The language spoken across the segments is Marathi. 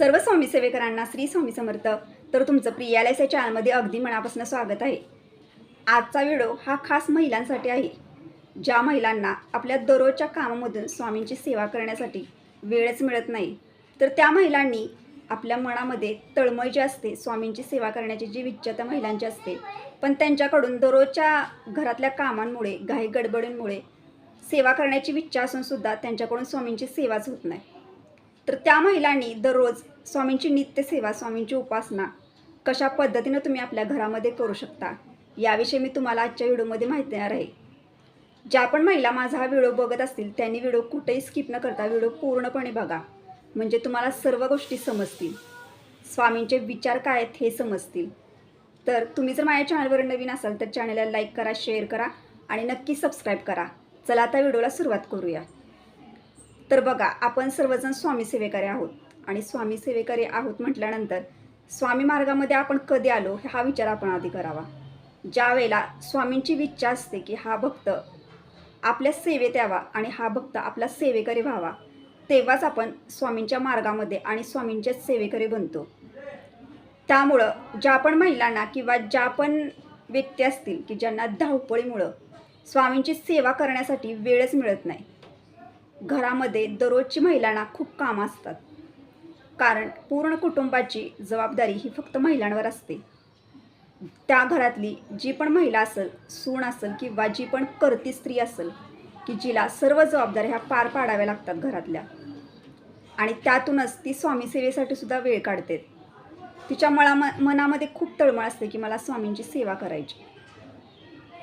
सर्व स्वामी सेवेकरांना श्री स्वामी समर्थ. तर तुमचं प्रियालयच्या चॅनलमध्ये अगदी मनापासून स्वागत आहे. आजचा व्हिडिओ हा खास महिलांसाठी आहे. ज्या महिलांना आपल्या दररोजच्या कामामधून स्वामींची सेवा करण्यासाठी वेळच मिळत नाही तर त्या महिलांनी आपल्या मनामध्ये तळमळ जी असते स्वामींची सेवा करण्याची जी इच्छा त्या महिलांची असते पण त्यांच्याकडून दररोजच्या घरातल्या कामांमुळे घाई गडबडींमुळे सेवा करण्याची इच्छा असूनसुद्धा त्यांच्याकडून स्वामींची सेवाच होत नाही. तर त्या महिलांनी दररोज स्वामींची नित्यसेवा स्वामींची उपासना कशा पद्धतीनं तुम्ही आपल्या घरामध्ये करू शकता याविषयी मी तुम्हाला आजच्या व्हिडिओमध्ये माहिती देणार आहे. ज्या पण महिला माझा हा व्हिडिओ बघत असतील त्यांनी व्हिडिओ कुठेही स्किप न करता व्हिडिओ पूर्णपणे बघा. म्हणजे तुम्हाला सर्व गोष्टी समजतील. स्वामींचे विचार काय आहेत हे समजतील. तर तुम्ही जर माझ्या चॅनलवर नवीन असाल तर चॅनलला लाईक करा शेअर करा आणि नक्की सबस्क्राईब करा. चला आता व्हिडिओला सुरुवात करूया. तर बघा आपण सर्वजण स्वामी सेवेकरी आहोत. आणि स्वामी सेवेकरी आहोत म्हटल्यानंतर स्वामी मार्गामध्ये आपण कधी आलो हा विचार आपण आधी करावा. ज्या वेळेला स्वामींची इच्छा असते की हा भक्त आपल्या सेवेत यावा आणि हा भक्त आपला सेवेकरी व्हावा तेव्हाच आपण स्वामींच्या मार्गामध्ये आणि स्वामींच्या सेवेकरी बनतो. त्यामुळं ज्या पण महिलांना किंवा ज्या पण व्यक्ती असतील की ज्यांना धावपळीमुळं स्वामींची सेवा करण्यासाठी वेळच मिळत नाही घरामध्ये दररोजची महिलांना खूप कामं असतात. कारण पूर्ण कुटुंबाची जबाबदारी ही फक्त महिलांवर असते. त्या घरातली जी पण महिला असेल सून असेल किंवा जी पण करती स्त्री असेल की जिला सर्व जबाबदाऱ्या ह्या पार पाडाव्या लागतात घरातल्या. आणि त्यातूनच ती स्वामी सेवेसाठी सुद्धा वेळ काढते. तिच्या मळा मनामध्ये खूप तळमळ असते की मला स्वामींची सेवा करायची.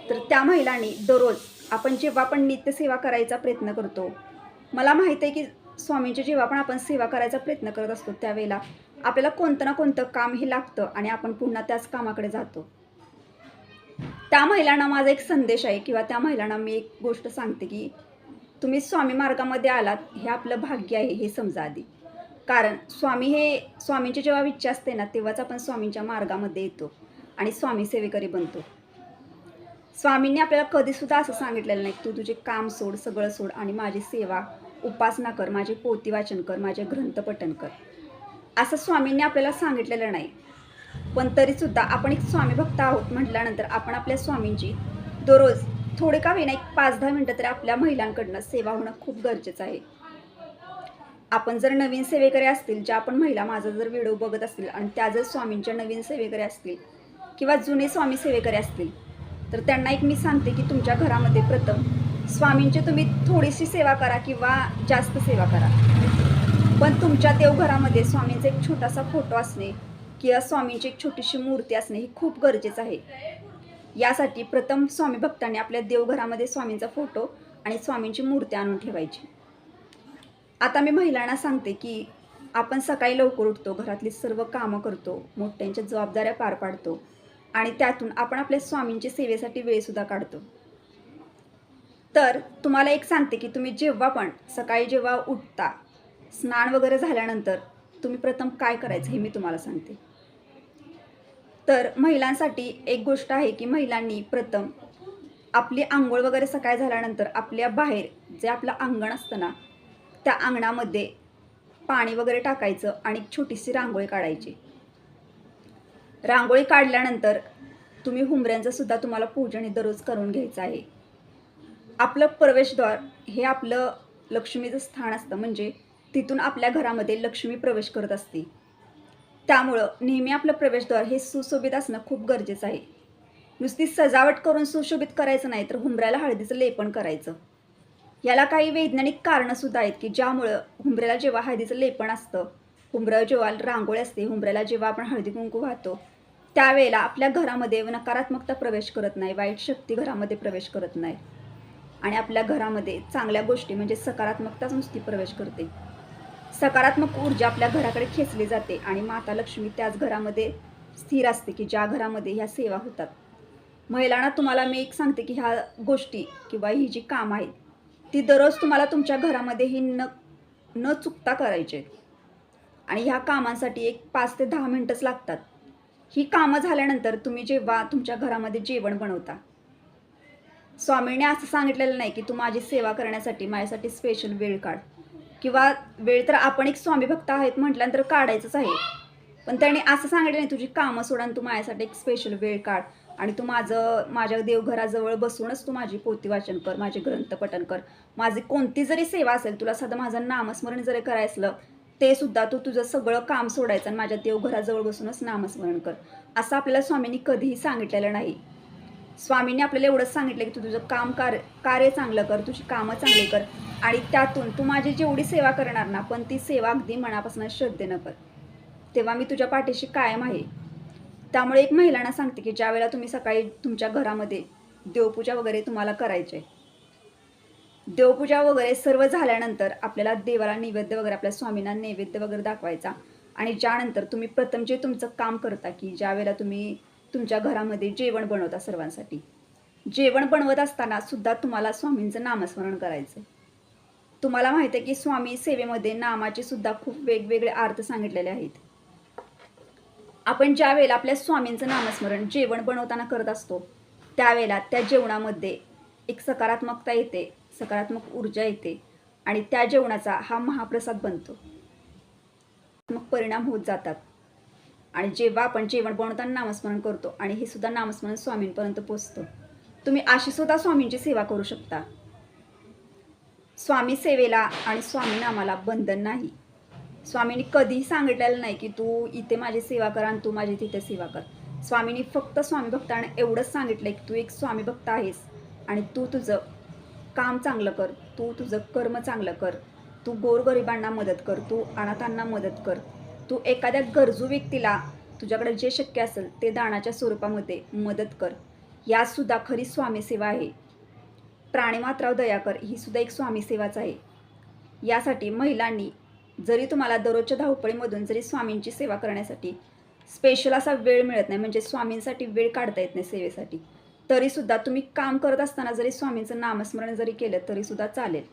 तर त्या महिलांनी दररोज आपण जेव्हा आपण नित्यसेवा करायचा प्रयत्न करतो मला माहीत आहे की स्वामींची जेव्हा पण आपण सेवा करायचा प्रयत्न करत असतो त्यावेळेला. आपल्याला कोणतं ना कोणतं काम हे लागतं आणि आपण पुन्हा त्याच कामाकडे जातो. त्या महिलांना माझा एक संदेश आहे किंवा त्या महिलांना मी एक गोष्ट सांगते की तुम्ही स्वामी मार्गामध्ये आलात हे आपलं भाग्य आहे हे समजा आधी. कारण स्वामी हे स्वामींची जेव्हा इच्छा असते ना तेव्हाच आपण स्वामींच्या मार्गामध्ये येतो आणि स्वामी सेवेकरी बनतो. स्वामींनी आपल्याला कधीसुद्धा असं सांगितलेलं नाही तू तुझे काम सोड सगळं सोड आणि माझी सेवा उपासना कर माझे पोती वाचन कर माझे ग्रंथ पठण कर. असं स्वामींनी आपल्याला सांगितलेलं नाही. पण तरीसुद्धा आपण एक स्वामी भक्त आहोत म्हटल्यानंतर आपण आपल्या स्वामींची दररोज थोडे का होईना एक पाच दहा मिनटं तरी आपल्या महिलांकडनं सेवा होणं खूप गरजेचं आहे. आपण जर नवीन सेवेकरी असतील ज्या आपण महिला माझा जर व्हिडिओ बघत असतील आणि त्या जर स्वामींच्या नवीन सेवेकरी असतील किंवा जुने स्वामी सेवेकरी असतील तर त्यांना एक मी सांगते की तुमच्या घरामध्ये प्रथम स्वामींची तुम्ही थोडीशी सेवा करा किंवा जास्त सेवा करा. पण तुमच्या देवघरामध्ये स्वामींचा एक छोटासा फोटो असणे किंवा स्वामींची एक छोटीशी मूर्ती असणे हे खूप गरजेचं आहे. यासाठी प्रथम स्वामी भक्तांनी आपल्या देवघरामध्ये स्वामींचा फोटो आणि स्वामींची मूर्ती आणून ठेवायची. आता मी महिलांना सांगते की आपण सकाळी लवकर उठतो घरातली सर्व कामं करतो मोठ्यांच्या जबाबदाऱ्या पार पाडतो आणि त्यातून आपण आपल्या स्वामींच्या सेवेसाठी वेळसुद्धा काढतो. तर तुम्हाला एक सांगते की तुम्ही जेव्हा पण सकाळी जेव्हा उठता स्नान वगैरे झाल्यानंतर तुम्ही प्रथम काय करायचं हे मी तुम्हाला सांगते. तर महिलांसाठी एक गोष्ट आहे की महिलांनी प्रथम आपली आंघोळ वगैरे सकाळी झाल्यानंतर आपल्या बाहेर जे आपलं अंगण असतं ना त्या अंगणामध्ये पाणी वगैरे टाकायचं आणि छोटीशी रांगोळी काढायची. रांगोळी काढल्यानंतर तुम्ही हुंबऱ्यांचं सुद्धा तुम्हाला पूजन दररोज करून घ्यायचं आहे. आपलं प्रवेशद्वार हे आपलं लक्ष्मीचं स्थान असतं. म्हणजे तिथून आपल्या घरामध्ये लक्ष्मी प्रवेश करत असते. त्यामुळं नेहमी आपलं प्रवेशद्वार हे सुशोभित असणं खूप गरजेचं आहे. नुसती सजावट करून सुशोभित करायचं नाही तर हुंबऱ्याला हळदीचं लेपन करायचं. याला काही वैज्ञानिक कारणंसुद्धा आहेत की ज्यामुळं हुंबऱ्याला जेव्हा हळदीचं लेपन असतं हुंबऱ्यावर जेव्हा रांगोळी असते हुंबऱ्याला जेव्हा आपण हळदी कुंकू वाहतो त्यावेळेला आपल्या घरामध्ये नकारात्मकता प्रवेश करत नाही वाईट शक्ती घरामध्ये प्रवेश करत नाही. आणि आपल्या घरामध्ये चांगल्या गोष्टी म्हणजे सकारात्मकताच नुसती प्रवेश करते. सकारात्मक ऊर्जा आपल्या घराकडे खेचली जाते आणि माता लक्ष्मी त्याच घरामध्ये स्थिर असते की ज्या घरामध्ये ह्या सेवा होतात. महिलांना तुम्हाला मी एक सांगते की ह्या गोष्टी किंवा ही जी कामं आहेत ती दररोज तुम्हाला तुमच्या घरामध्ये ही न न चुकता करायची आहेत. आणि ह्या कामांसाठी एक पाच ते दहा मिनटंच लागतात. ही कामं झाल्यानंतर तुम्ही जेव्हा तुमच्या घरामध्ये जेवण बनवता स्वामीने असं सांगितलेलं नाही की तू माझी सेवा करण्यासाठी माझ्यासाठी स्पेशल वेळ काढ. किंवा वेळ तर आपण एक स्वामी भक्त आहेत म्हटल्यानंतर काढायचंच आहे. पण त्याने असं सांगितलं नाही तुझी कामं सोडा तू माझ्यासाठी एक स्पेशल वेळ काढ. आणि तू माझं माझ्या देवघराजवळ बसूनच तू माझी पोती वाचन कर माझे ग्रंथ पठण कर. माझी कोणती जरी सेवा असेल तुला साधं माझं नामस्मरण जरी करायचं ते सुद्धा तू तुझं सगळं काम सोडायचं आणि माझ्या देवघराजवळ बसूनच नामस्मरण कर. असं आपल्याला स्वामींनी कधीही सांगितलेलं नाही. स्वामींनी आपल्याला एवढंच सांगितलं की तू तुझं काम कार्य कार्य चांगलं कर तुझी कामं चांगली कर आणि त्यातून तू माझी जेवढी सेवा करणार ना पण ती सेवा अगदी मनापासून श्रद्धेनं कर. तेव्हा मी तुझ्या पाठीशी कायम आहे. त्यामुळे एक महिलांना सांगते की ज्या वेळेला तुम्ही सकाळी तुमच्या घरामध्ये देवपूजा वगैरे तुम्हाला करायची आहे देवपूजा वगैरे सर्व झाल्यानंतर आपल्याला देवाला नैवेद्य वगैरे आपल्या स्वामींना नैवेद्य वगैरे दाखवायचा. आणि ज्यानंतर तुम्ही प्रथम जे तुमचं काम करता की ज्यावेळेला तुम्ही तुमच्या घरामध्ये जेवण बनवता सर्वांसाठी. जेवण बनवत असताना सुद्धा तुम्हाला स्वामींचं नामस्मरण करायचं तुम्हाला माहिती आहे की स्वामी सेवेमध्ये नामाचे सुद्धा खूप वेगवेगळे अर्थ सांगितलेले आहेत. आपण ज्या वेळेला आपल्या स्वामींचं नामस्मरण जेवण बनवताना करत असतो त्यावेळेला त्या जेवणामध्ये एक सकारात्मकता येते सकारात्मक ऊर्जा येते आणि त्या जेवणाचा हा महाप्रसाद बनतो. मग परिणाम होत जातात. आणि जेव्हा आपण जेवण बनवताना नामस्मरण करतो आणि हे सुद्धा नामस्मरण स्वामींपर्यंत पोचतं. तुम्ही अशी सुद्धा स्वामींची सेवा करू शकता. स्वामी सेवेला आणि स्वामी नामाला बंधन नाही. स्वामींनी कधीही सांगितलेलं नाही की तू इथे माझी सेवा कर आणि तू माझी तिथे सेवा कर. स्वामींनी फक्त स्वामी भक्तांना एवढंच सांगितलंय की तू एक स्वामी भक्त आहेस आणि तू तुझं काम चांगलं कर तू तुझं कर्म चांगलं कर तू गोरगरिबांना मदत कर तू अनाथांना मदत कर तू एखाद्या गरजू व्यक्तीला तुझ्याकडे जे शक्य असेल ते दानाच्या स्वरूपामध्ये मदत कर. यासुद्धा खरी स्वामीसेवा आहे. प्राणीमात्राव दया कर ही सुद्धा एक स्वामीसेवाच आहे. यासाठी महिलांनी जरी तुम्हाला दररोजच्या धावपळीमधून जरी स्वामींची सेवा करण्यासाठी स्पेशल असा वेळ मिळत नाही म्हणजे स्वामींसाठी वेळ काढता येत नाही सेवेसाठी. तरीसुद्धा तुम्ही काम करत असताना जरी स्वामींचं नामस्मरण जरी केलं तरीसुद्धा चालेल.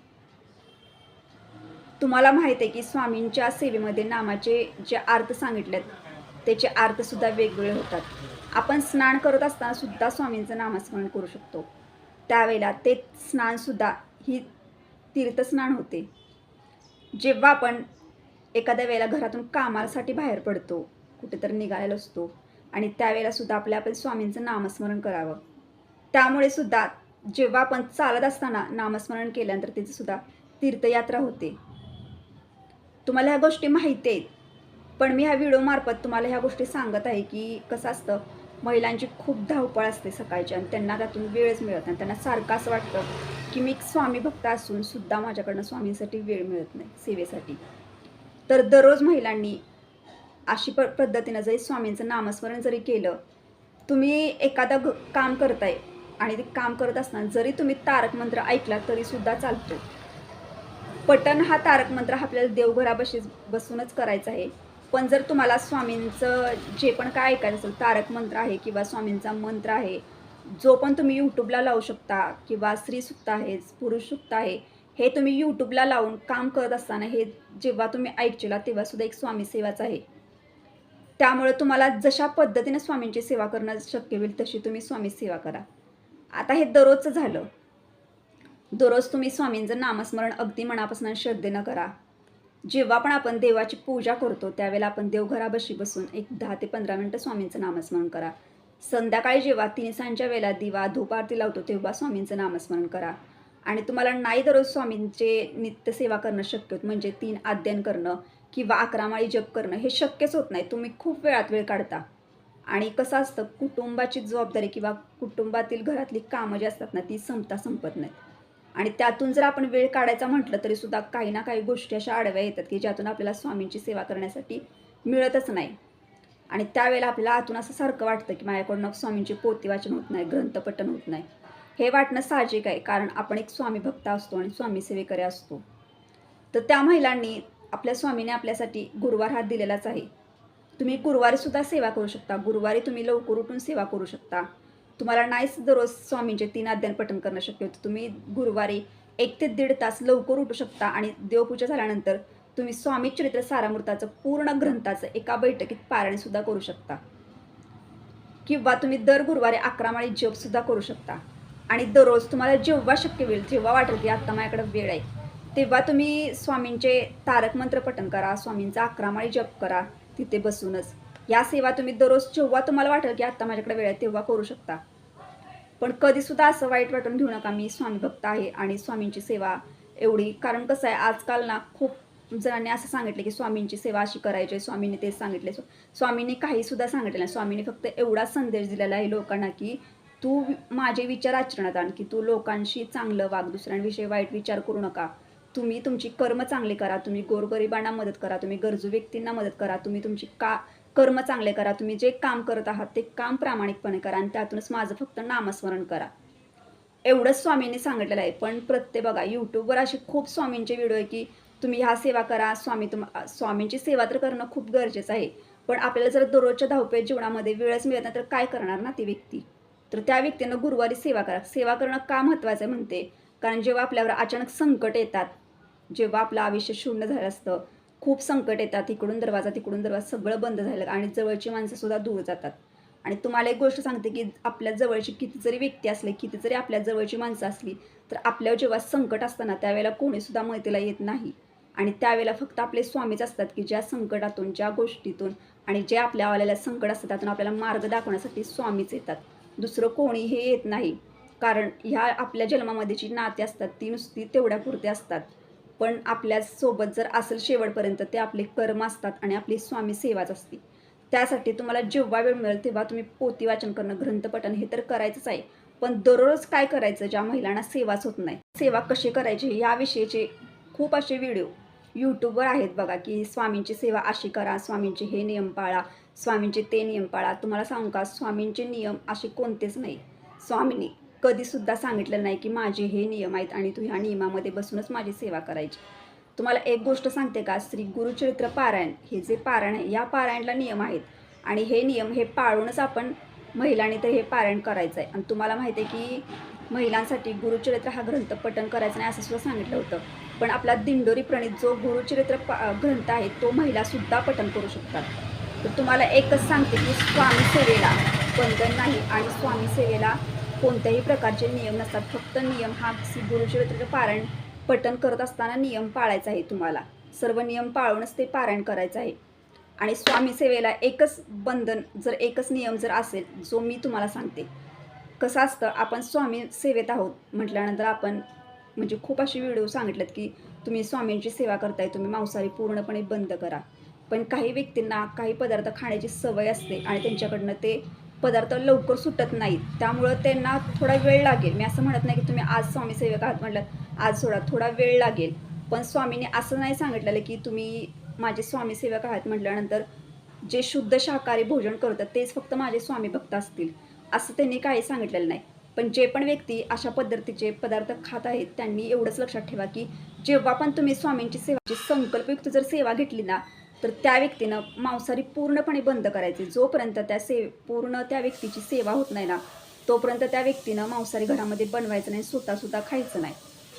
तुम्हाला माहीत आहे की स्वामींच्या सेवेमध्ये नामाचे जे अर्थ सांगितलेत त्याचे अर्थसुद्धा वेगवेगळे होतात. आपण स्नान करत असताना सुद्धा स्वामींचं नामस्मरण करू शकतो. त्यावेळेला ते स्नानसुद्धा ही तीर्थस्नान होते. जेव्हा आपण एखाद्या वेळेला घरातून कामासाठी बाहेर पडतो कुठेतरी निघालेलो असतो आणि त्यावेळेला सुद्धा आपल्या आपण स्वामींचं नामस्मरण करावं. त्यामुळे सुद्धा जेव्हा आपण चालत असताना नामस्मरण केल्यानंतर त्याची सुद्धा तीर्थयात्रा होते. तुम्हाला ह्या गोष्टी माहिती आहेत. पण मी ह्या व्हिडिओमार्फत तुम्हाला ह्या गोष्टी सांगत आहे की कसं असतं महिलांची खूप धावपळ असते सकाळची आणि त्यांना त्यातून वेळच मिळत नाही. त्यांना सारखं असं वाटतं की मी एक स्वामी भक्त असून सुद्धा माझ्याकडनं स्वामींसाठी वेळ मिळत नाही सेवेसाठी. तर दररोज महिलांनी अशी प पद्धतीनं जरी स्वामींचं नामस्मरण जरी केलं तुम्ही एखादं काम करताय आणि ते काम करत असताना जरी तुम्ही तारक मंत्र ऐकला तरीसुद्धा चालतो. पटन हा तारक मंत्र हा आपल्याला देवघराबशी बसूनच करायचा आहे. पण जर तुम्हाला स्वामींचं जे पण काय ऐकायचं असेल तारक मंत्र आहे किंवा स्वामींचा मंत्र आहे जो पण तुम्ही यूट्यूबला लावू शकता किंवा स्त्री सुक्त आहे पुरुष सुक्त आहे हे तुम्ही यूट्यूबला लावून काम करत असताना हे जेव्हा तुम्ही ऐकचेला तेव्हा सुद्धा एक स्वामी सेवाच आहे. त्यामुळे तुम्हाला जशा पद्धतीने स्वामींची सेवा करणं शक्य होईल तशी तुम्ही स्वामी सेवा करा. आता हे दररोजचं झालं. दररोज तुम्ही स्वामींचं नामस्मरण अगदी मनापासून श्रद्धेनं करा. जेव्हा पण आपण देवाची पूजा करतो त्यावेळेला आपण देवघराबशी बसून एक दहा ते पंधरा मिनटं स्वामींचं नामस्मरण करा. संध्याकाळी जेव्हा तीन सांच्या वेळेला दिवा धूप आरती लावतो तेव्हा स्वामींचं नामस्मरण करा. आणि तुम्हाला नाही दररोज स्वामींचे नित्यसेवा करणं शक्य होत म्हणजे तीन अध्ययन करणं किंवा अकरामाळी जप करणं हे शक्यच होत नाही. तुम्ही खूप वेळात वेळ काढता. आणि कसं असतं कुटुंबाची जबाबदारी किंवा कुटुंबातील घरातली कामं जी असतात ना ती संपता संपत नाहीत. आणि त्यातून जर आपण वेळ काढायचा म्हटलं तरी सुद्धा काही ना काही गोष्टी अशा आडव्या येतात की ज्यातून आपल्याला स्वामींची सेवा करण्यासाठी मिळतच नाही. आणि त्यावेळेला आपल्याला आतून असं सारखं वाटतं की माझ्याकडून स्वामींची पोती वाचन होत नाही ग्रंथपठन होत नाही. हे वाटणं साहजिक आहे कारण आपण एक स्वामी भक्त असतो आणि स्वामी सेवेकरी असतो. तर त्या महिलांनी आपल्या स्वामीने आपल्यासाठी गुरुवार हा दिलेलाच आहे. तुम्ही गुरुवारीसुद्धा सेवा करू शकता. गुरुवारी तुम्ही लवकर उठून सेवा करू शकता. तुम्हाला नाहीच दररोज स्वामींचे तीन अध्ययन पठण करणं शक्य होतं. तुम्ही गुरुवारी एक ते दीड तास लवकर उठू शकता आणि देवपूजा झाल्यानंतर तुम्ही स्वामी चरित्र सारामृताचं पूर्ण ग्रंथाचं एका बैठकीत पारणीसुद्धा करू शकता. किंवा तुम्ही दर गुरुवारी अकरा माळी जप करू शकता. आणि दररोज तुम्हाला जेव्हा शक्य होईल जेव्हा वाटेल की आत्ता माझ्याकडे वेळ आहे. तेव्हा तुम्ही स्वामींचे तारक मंत्र पठण करा स्वामींचा अकरामाळी जप करा. तिथे बसूनच. या सेवा तुम्ही दररोज जेव्हा तुम्हाला वाटेल की आत्ता माझ्याकडे वेळ आहे तेव्हा करू शकता. पण कधीसुद्धा असं वाईट वाटून घेऊ नका. मी स्वामी भक्त आहे आणि स्वामींची सेवा एवढी. कारण कसं आहे आजकाल ना खूप जणांनी असं सांगितलं की स्वामींची सेवा अशी करायची स्वामींनी तेच सांगितले. स्वामींनी काहीसुद्धा सांगितलं नाही. स्वामींनी फक्त एवढा संदेश दिलेला आहे लोकांना की तू माझे विचार आचरणात आण की तू लोकांशी चांगलं वाग दुसऱ्यांविषयी वाईट विचार करू नका. तुम्ही तुमची कर्म चांगली करा तुम्ही गोरगरिबांना मदत करा तुम्ही गरजू व्यक्तींना मदत करा तुम्ही तुमची का कर्म चांगले करा तुम्ही जे काम करत आहात ते काम प्रामाणिकपणे करा आणि त्यातूनच माझं फक्त नामस्मरण करा. एवढंच स्वामींनी सांगितलेलं आहे पण प्रत्येक बघा यूट्यूबवर असे खूप स्वामींचे व्हिडिओ आहे की तुम्ही ह्या सेवा करा स्वामी तुम स्वामींची सेवा तर करणं खूप गरजेचं आहे पण आपल्याला जर दररोजच्या धावपळ जीवनामध्ये वेळच मिळत नाही तर काय करणार ना ती व्यक्ती? तर त्या व्यक्तीनं गुरुवारी सेवा करा. सेवा करणं का महत्त्वाचं आहे म्हणते? कारण जेव्हा आपल्यावर अचानक संकट येतात जेव्हा आपलं आयुष्य शून्य झालं असतं खूप संकट येतात इकडून दरवाजा तिकडून दरवाजा सगळं बंद झालं आणि जवळची माणसंसुद्धा दूर जातात. आणि तुम्हाला एक गोष्ट सांगते की आपल्या जवळची किती जरी व्यक्ती असले किती जरी आपल्या जवळची माणसं असली तर आपल्यावर जेव्हा संकट असताना त्यावेळेला कोणीसुद्धा मदतीला येत नाही. आणि त्यावेळेला फक्त आपले स्वामीच असतात की ज्या संकटातून ज्या गोष्टीतून आणि जे आपल्या आलेल्या संकट असतात त्यातून आपल्याला मार्ग दाखवण्यासाठी स्वामीच येतात. दुसरं कोणी हे येत नाही. कारण ह्या आपल्या जन्मामध्ये जी नाते असतात ती नुसती तेवढ्यापुरते असतात. पण आपल्यासोबत जर असेल शेवटपर्यंत ते आपले कर्म असतात आणि आपली स्वामी सेवाच असते. त्यासाठी तुम्हाला जेव्हा वेळ मिळेल तेव्हा तुम्ही पोती वाचन करणं ग्रंथपठण हे तर करायचंच आहे. पण दररोज काय करायचं ज्या महिलांना सेवाच होत नाही? सेवा कशी करायची? याविषयीचे खूप असे व्हिडिओ यूट्यूबवर आहेत बघा की स्वामींची सेवा अशी करा स्वामींचे हे नियम पाळा स्वामींचे ते नियम पाळा. तुम्हाला सांगू का? स्वामींचे नियम असे कोणतेच नाही. स्वामींनी कधीसुद्धा सांगितलं नाही की माझे हे नियम आहेत आणि तू ह्या नियमामध्ये बसूनच माझी सेवा करायची. तुम्हाला एक गोष्ट सांगते का? श्री गुरुचरित्र पारायण हे जे पारायण आहे या पारायणला नियम आहेत. आणि हे नियम हे पाळूनच आपण महिलांनी तर हे पारायण करायचं आहे आणि तुम्हाला माहिती आहे की महिलांसाठी गुरुचरित्र हा ग्रंथ पठण करायचा नाही असं सुद्धा सांगितलं होतं. पण आपला दिंडोरी प्रणित जो गुरुचरित्र पा ग्रंथ आहे तो महिलासुद्धा पठण करू शकतात. तर तुम्हाला एकच सांगते की स्वामी सेवेला बंधन नाही आणि स्वामी सेवेला कोणत्याही प्रकारचे नियम नसतात. फक्त नियम हा गुरुचरित्राचं पारण पारायण पठण करत असताना नियम पाळायचा आहे तुम्हाला. सर्व नियम पाळूनच ते पारायण करायचं आहे. आणि स्वामी सेवेला एकच बंधन जर एकच नियम जर असेल जो मी तुम्हाला सांगते. कसं असतं आपण स्वामी सेवेत आहोत म्हटल्यानंतर आपण म्हणजे खूप असे व्हिडिओ सांगितलेत की तुम्ही स्वामींची सेवा करताय तुम्ही मांसाहारी पूर्णपणे बंद करा. पण काही व्यक्तींना काही पदार्थ खाण्याची सवय असते आणि त्यांच्याकडनं ते पदार्थ लवकर सुटत नाहीत. त्यामुळं त्यांना थोडा वेळ लागेल. मी असं म्हणत नाही की तुम्ही आज स्वामी सेवक आहात म्हटलं आज थोडा थोडा वेळ लागेल. पण स्वामीने असं नाही सांगितलेलं की तुम्ही माझे स्वामी सेवक आहात म्हटल्यानंतर जे शुद्ध शाकाहारी भोजन करतात तेच फक्त माझे स्वामी भक्त असतील असं त्यांनी काही सांगितलेलं नाही. पण जे पण व्यक्ती अशा पद्धतीचे पदार्थ खात आहेत त्यांनी एवढंच लक्षात ठेवा की जेव्हा पण तुम्ही स्वामींची सेवाची संकल्पयुक्त जर सेवा घेतली ना तर त्या व्यक्तीनं मांसाहारी पूर्णपणे बंद करायचे. जोपर्यंत त्या से पूर्ण त्या व्यक्तीची सेवा होत नाही ना तोपर्यंत त्या व्यक्तीनं मांसाहारी घरामध्ये बनवायचं नाही स्वतःसुद्धा खायचं नाही.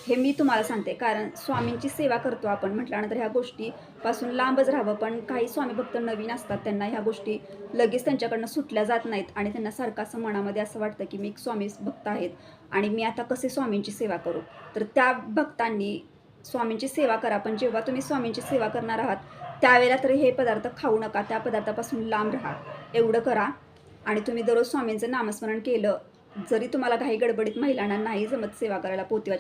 हे मी तुम्हाला सांगते. कारण स्वामींची सेवा करतो आपण. म्हटल्यानंतर ह्या गोष्टीपासून लांबच राहावं. पण काही स्वामी भक्त नवीन असतात. त्यांना ह्या गोष्टी लगेच त्यांच्याकडनं सुटल्या जात नाहीत. आणि त्यांना सारखं असं मनामध्ये असं वाटतं की मी एक स्वामी भक्त आहेत आणि मी आता कसे स्वामींची सेवा करू? तर त्या भक्तांनी स्वामींची सेवा करा. पण जेव्हा तुम्ही स्वामींची सेवा करणार आहात त्यावेळेला तरी हे पदार्थ खाऊ नका त्या पदार्थापासून लांब राहा. एवढं करा. आणि तुम्ही दररोज स्वामींचं नामस्मरण केलं जरी तुम्हाला काही गडबडीत महिलांना नाही जमत सेवा करायला पोती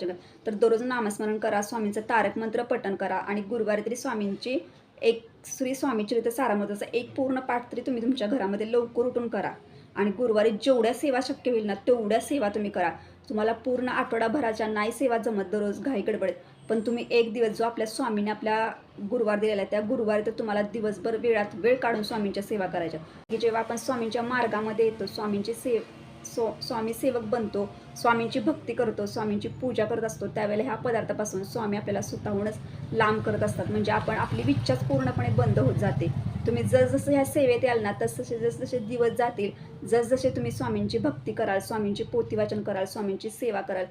तर दररोज नामस्मरण करा स्वामींचं तारक मंत्र पठण करा आणि गुरुवारी तरी स्वामींची एक श्री स्वामीचरित्र सारामृताचा एक पूर्ण पाठ तरी तुम्ही तुमच्या घरामध्ये लवकर उठून करा. आणि गुरुवारी जेवढ्या सेवा शक्य होईल ना तेवढ्या सेवा तुम्ही करा. तुम्हाला पूर्ण आठवडाभराच्या नाही सेवा जमत दररोज घाई गडबडीत. पण तुम्ही एक दिवस जो आपल्या स्वामीने आपल्या गुरुवार दिलेला आहे त्या गुरुवारी तर तुम्हाला दिवसभर वेळात वेळ काढून स्वामींच्या सेवा करायच्या. की जेव्हा आपण स्वामींच्या मार्गामध्ये येतो स्वामींची सेव सो स्वामी सेवक बनतो स्वामींची भक्ती करतो स्वामींची पूजा करत असतो त्यावेळेला ह्या पदार्थापासून स्वामी आपल्याला स्वतःहूनच लांब करत असतात. म्हणजे आपण आपली इच्छाच पूर्णपणे बंद होत जाते. तुम्ही जसजसं ह्या सेवेत याल ना तसतसे जसजसे दिवस जातील जसजसे तुम्ही स्वामींची भक्ती कराल स्वामींची पोती वाचन कराल स्वामींची सेवा कराल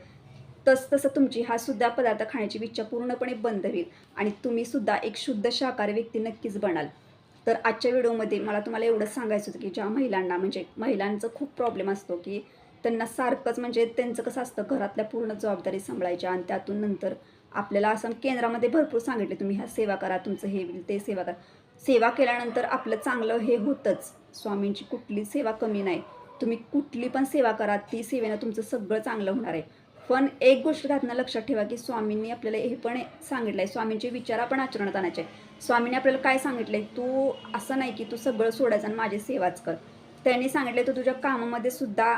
तस तसं तुमची हा सुद्धा पदार्थ खाण्याची इच्छा पूर्णपणे बंद होईल आणि तुम्ही सुद्धा एक शुद्ध शाकाहारी व्यक्ती नक्कीच बनाल. तर आजच्या व्हिडिओमध्ये मला तुम्हाला एवढंच सांगायचं होतं की ज्या महिलांना म्हणजे महिलांचं खूप प्रॉब्लेम असतो की त्यांना सारखंच म्हणजे त्यांचं कसं असतं घरातल्या पूर्ण जबाबदारी सांभाळायच्या आणि त्यातून नंतर आपल्याला असं केंद्रामध्ये भरपूर सांगितले तुम्ही ह्या सेवा करा तुमचं हे होईल ते सेवा करा. सेवा केल्यानंतर आपलं चांगलं हे होतंच. स्वामींची कुठली सेवा कमी नाही. तुम्ही कुठली पण सेवा करा ती सेवेनं तुमचं सगळं चांगलं होणार आहे. पण एक गोष्ट त्यातनं लक्षात ठेवा की स्वामींनी आपल्याला हे पण सांगितलं आहे स्वामींचे विचार आपण आचरणात आणायचे. आहे. स्वामींनी आपल्याला काय सांगितलं आहे तू असं नाही की तू सगळं सोडायचं आणि माझी सेवाच कर. त्यांनी सांगितले तू तुझ्या कामामध्ये सुद्धा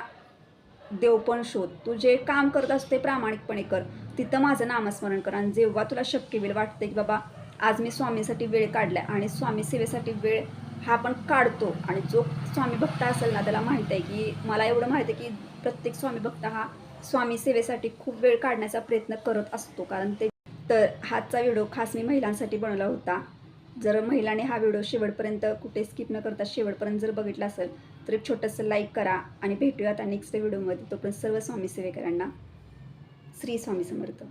देव पण शोध. तू जे काम करत असतो ते प्रामाणिकपणे कर. तिथं माझं नामस्मरण कर आणि जेव्हा तुला शक्य होईल वाटतं की बाबा आज मी स्वामीसाठी वेळ काढला आणि स्वामी सेवेसाठी वेळ हा आपण काढतो आणि जो स्वामी भक्त असेल ना त्याला माहीत आहे की मला एवढं माहीत आहे की प्रत्येक स्वामी भक्त हा स्वामी सेवेसाठी खूप वेळ काढण्याचा प्रयत्न करत असतो. कारण ते तर हातचा व्हिडिओ खास मी महिलांसाठी बनवला होता. जर महिलाने हा व्हिडिओ शेवटपर्यंत कुठे स्किप न करता शेवटपर्यंत जर बघितला असेल तर एक छोटंसं लाईक करा आणि भेटूया आता नेक्स्ट व्हिडिओमध्ये तोपर्यंत सर्व स्वामी सेवेकरांना श्री स्वामी समर्थ.